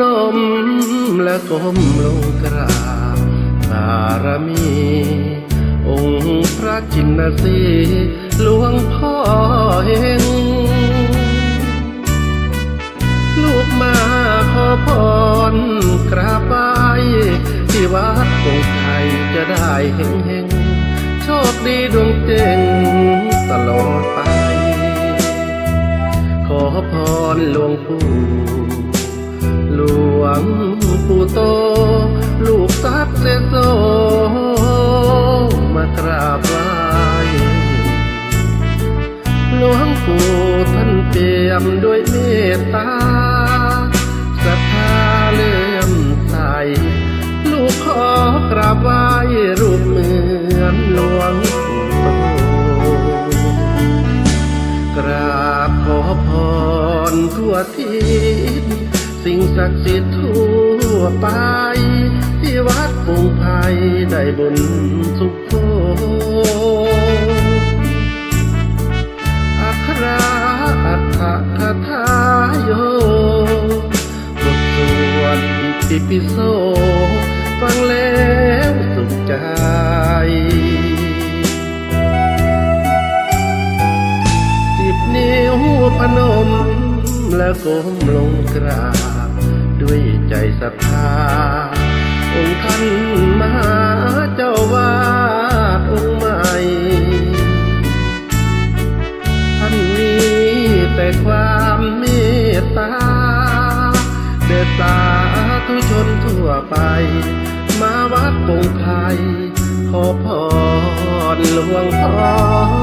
นมและก้มลงกราบบารมี องค์พระจินสีห์หลวงพ่อเฮงลูกมาขอพรกราบไหว้ที่วัดคงไทยจะได้เฮงเฮงโชคดีดวงเจงตลอดไป ขอพรหลวงปู่ งปู่โต ลูกสักเสโซมากราบไหว้หลวงปู่ท่านเปี่ยมด้วยเมตตาศรัทธาเลื่อมใสลูกขอกราบไหว้รูปเหมือนหลวงปู่โตกราบขอพรทั่วทิศ สิ่งศักดิ์สิทธิ์ทั่วไป ที่วัดปุงไพยได้บุญสุขโขอัคราอัฏฐคาถาโยบทสวดอิติปิโสฟังแล้วสุขใจสิบนิ้วพนม และก้มลงกราบ ด้วยใจศรัทธา องค์ท่านมหาเจ้าวาดองค์ใหม่ท่านมีแต่ความเมตตาเดชสาธุชนทั่วไป มาวัดปงไพยขอพรหลวงพ่อ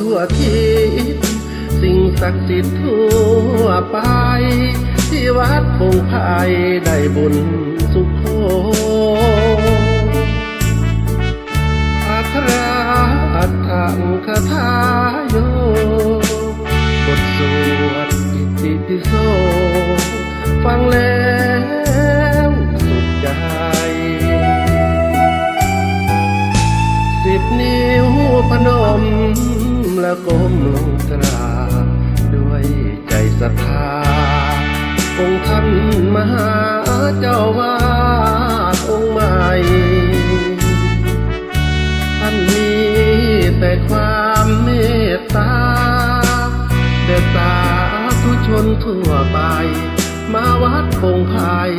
ทั่วทิศสิ่งศักดิ์สิทธิ์ทั่วไป ที่วัดพงไพยได้บุญสุขโขอัคราอัฏฐังคาถาโยบทสวดอิติปิโสฟังแล้ว ก้มลงกราบด้วยใจศรัทธาองค์ท่านมหาเจ้าวาดองค์ใหม่ท่านมีแต่ความเมตตาเดชสาธุชนทั่วไป มาวัดคงไพย